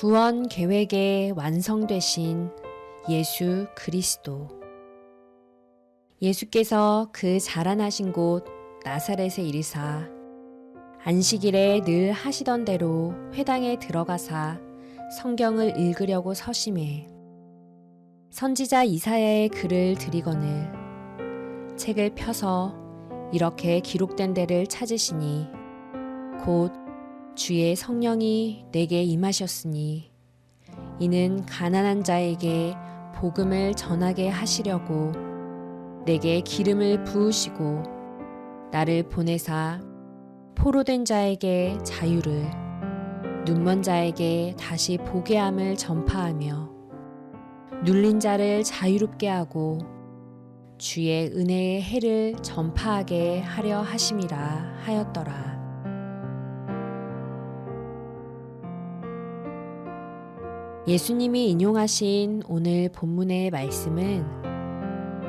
구원 계획의 완성되신 예수 그리스도. 예수께서 그 자라나신 곳 나사렛에 이르사 안식일에 늘 하시던 대로 회당에 들어가사 성경을 읽으려고 서심해 선지자 이사야의 글을 드리거늘 책을 펴서 이렇게 기록된 데를 찾으시니 곧 주의 성령이 내게 임하셨으니 이는 가난한 자에게 복음을 전하게 하시려고 내게 기름을 부으시고 나를 보내사 포로된 자에게 자유를 눈먼 자에게 다시 보게 함을 전파하며 눌린 자를 자유롭게 하고 주의 은혜의 해를 전파하게 하려 하심이라 하였더라. 예수님이 인용하신 오늘 본문의 말씀은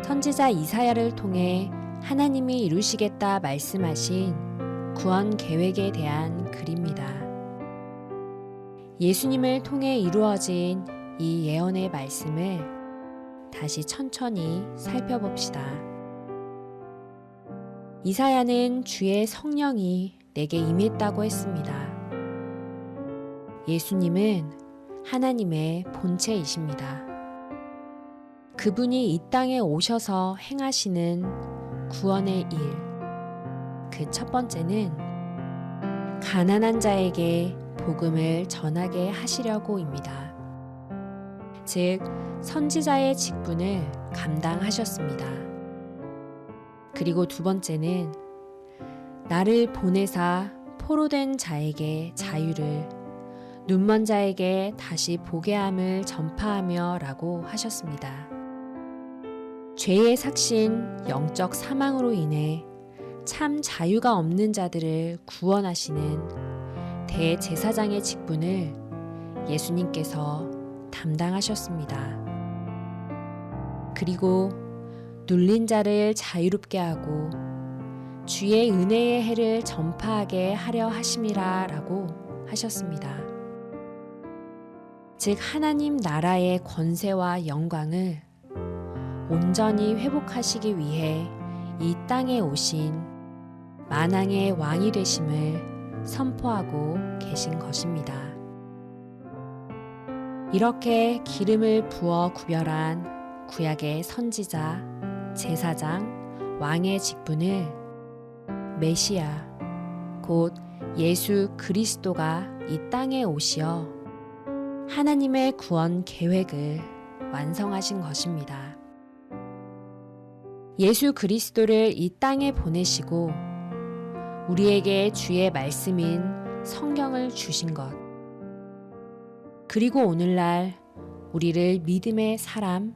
선지자 이사야를 통해 하나님이 이루시겠다 말씀하신 구원 계획에 대한 글입니다. 예수님을 통해 이루어진 이 예언의 말씀을 다시 천천히 살펴봅시다. 이사야는 주의 성령이 내게 임했다고 했습니다. 예수님은 하나님의 본체이십니다. 그분이 이 땅에 오셔서 행하시는 구원의 일. 그 첫 번째는 가난한 자에게 복음을 전하게 하시려고입니다. 즉, 선지자의 직분을 감당하셨습니다. 그리고 두 번째는 나를 보내사 포로된 자에게 자유를 눈먼 자에게 다시 보게 함을 전파하며 라고 하셨습니다. 죄의 삭신 영적 사망으로 인해 참 자유가 없는 자들을 구원하시는 대제사장의 직분을 예수님께서 담당하셨습니다. 그리고 눌린 자를 자유롭게 하고 주의 은혜의 해를 전파하게 하려 하심이라 라고 하셨습니다. 즉, 하나님 나라의 권세와 영광을 온전히 회복하시기 위해 이 땅에 오신 만왕의 왕이 되심을 선포하고 계신 것입니다. 이렇게 기름을 부어 구별한 구약의 선지자, 제사장, 왕의 직분을 메시아, 곧 예수 그리스도가 이 땅에 오시어 하나님의 구원 계획을 완성하신 것입니다. 예수 그리스도를 이 땅에 보내시고 우리에게 주의 말씀인 성경을 주신 것. 그리고 오늘날 우리를 믿음의 사람,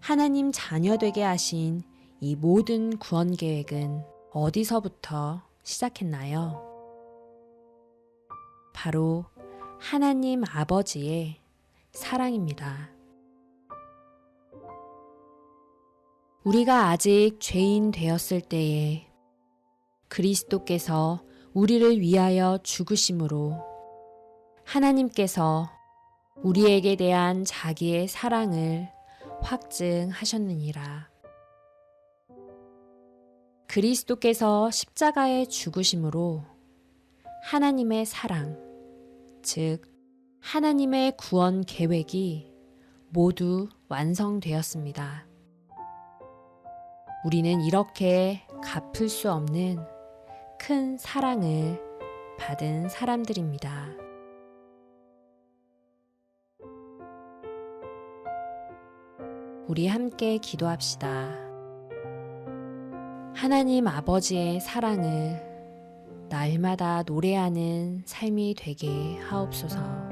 하나님 자녀 되게 하신 이 모든 구원 계획은 어디서부터 시작했나요? 바로 하나님 아버지의 사랑입니다. 우리가 아직 죄인 되었을 때에 그리스도께서 우리를 위하여 죽으심으로 하나님께서 우리에게 대한 자기의 사랑을 확증하셨느니라. 그리스도께서 십자가에 죽으심으로 하나님의 사랑, 즉, 하나님의 구원 계획이 모두 완성되었습니다. 우리는 이렇게 갚을 수 없는 큰 사랑을 받은 사람들입니다. 우리 함께 기도합시다. 하나님 아버지의 사랑을 날마다 노래하는 삶이 되게 하옵소서.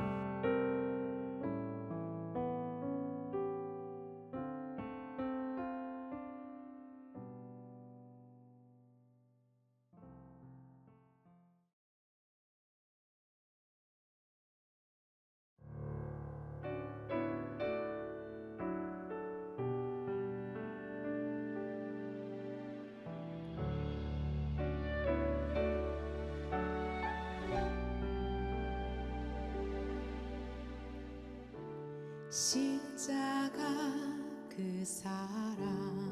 십자가 그 사랑